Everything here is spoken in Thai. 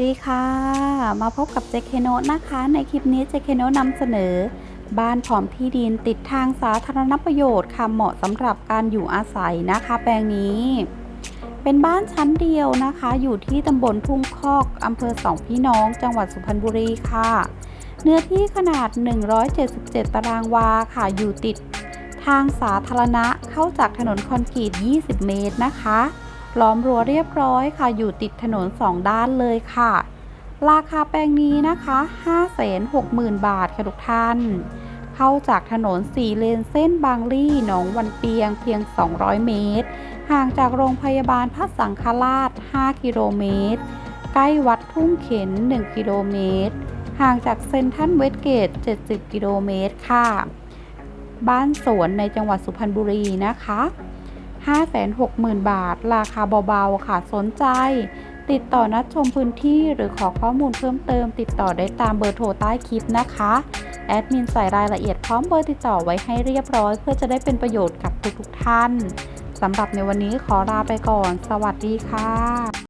สวัสดีค่ะ มาพบกับเจคเคโนะนะคะ ในคลิปนี้เจคเคโนะนำเสนอ บ้านพร้อมที่ดินติดทางสาธารณประโยชน์ค่ะเหมาะสำหรับการอยู่อาศัยนะคะ แปลงนี้ เป็นบ้านชั้นเดียวนะคะ อยู่ที่ตำบลทุ่งคอกอำเภอสองพี่น้อง จังหวัดสุพรรณบุรีค่ะ เนื้อที่ขนาด 177 ตารางวาค่ะอยู่ติดทางสาธารณะเข้าจากถนนคอนกรีต 20 เมตรนะคะ ล้อมรั้วเรียบร้อยค่ะ อยู่ติดถนน2ด้านเลยค่ะ ราคาแปลงนี้นะคะ560,000 บาทค่ะทุกท่าน เข้าจากถนน4เลนเส้นบางลี่หนองวันเปียงเพียง 200 เมตร ห่างจากโรงพยาบาลพระสังฆราช 5 กิโลเมตร ใกล้วัดทุ่งเข็น 1 กิโลเมตร ห่างจากเซนทรัลเวสเกต 70 กิโลเมตรค่ะ บ้านสวนในจังหวัดสุพรรณบุรีนะคะ 560,000 บาท ราคาเบาๆ ค่ะ สนใจ ติดต่อนัดชมพื้นที่หรือขอข้อมูลเพิ่มเติม ติดต่อได้ตามเบอร์โทรใต้คลิปนะคะ แอดมินใส่รายละเอียดพร้อมเบอร์ติดต่อไว้ให้เรียบร้อย เพื่อจะได้เป็นประโยชน์กับทุกๆท่านสำหรับในวันนี้ขอลาไปก่อน สวัสดีค่ะ